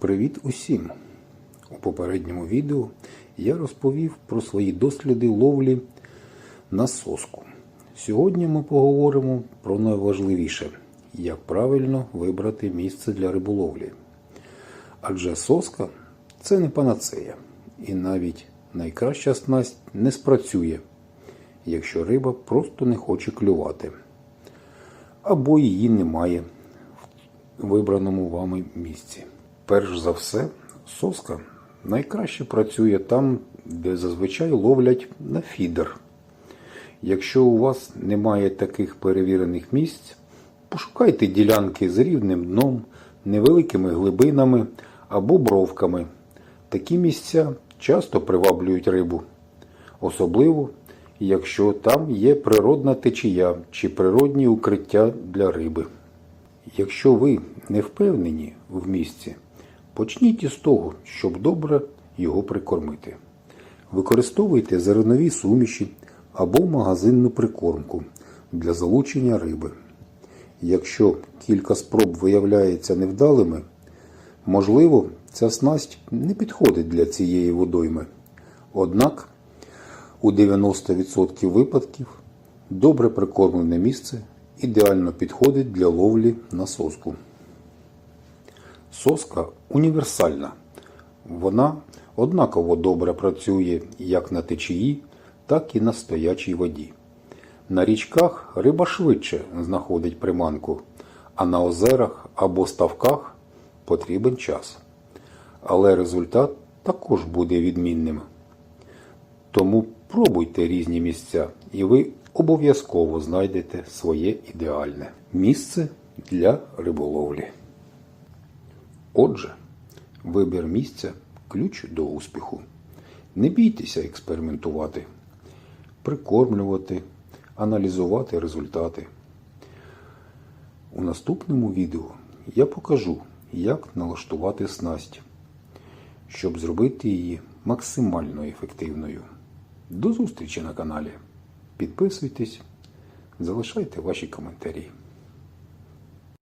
Привіт усім! У попередньому відео я розповів про свої досліди ловлі на соску. Сьогодні ми поговоримо про найважливіше, як правильно вибрати місце для риболовлі. Адже соска це не панацея, і навіть найкраща снасть не спрацює, якщо риба просто не хоче клювати, або її немає в вибраному вами місці. Перш за все, соска найкраще працює там, де зазвичай ловлять на фідер. Якщо у вас немає таких перевірених місць, пошукайте ділянки з рівним дном, невеликими глибинами або бровками. Такі місця часто приваблюють рибу, особливо якщо там є природна течія чи природні укриття для риби. Якщо ви не впевнені в місці, почніть із того, щоб добре його прикормити. Використовуйте зернові суміші або магазинну прикормку для залучення риби. Якщо кілька спроб виявляються невдалими, можливо, ця снасть не підходить для цієї водойми. Однак у 90% випадків добре прикормлене місце ідеально підходить для ловлі на соску. Соска універсальна. Вона однаково добре працює як на течії, так і на стоячій воді. На річках риба швидше знаходить приманку, а на озерах або ставках потрібен час. Але результат також буде відмінним. Тому пробуйте різні місця, і ви обов'язково знайдете своє ідеальне місце для риболовлі. Отже, вибір місця ключ до успіху. Не бійтеся експериментувати, прикормлювати, аналізувати результати. У наступному відео я покажу, як налаштувати снасть, щоб зробити її максимально ефективною. До зустрічі на каналі. Підписуйтесь, залишайте ваші коментарі.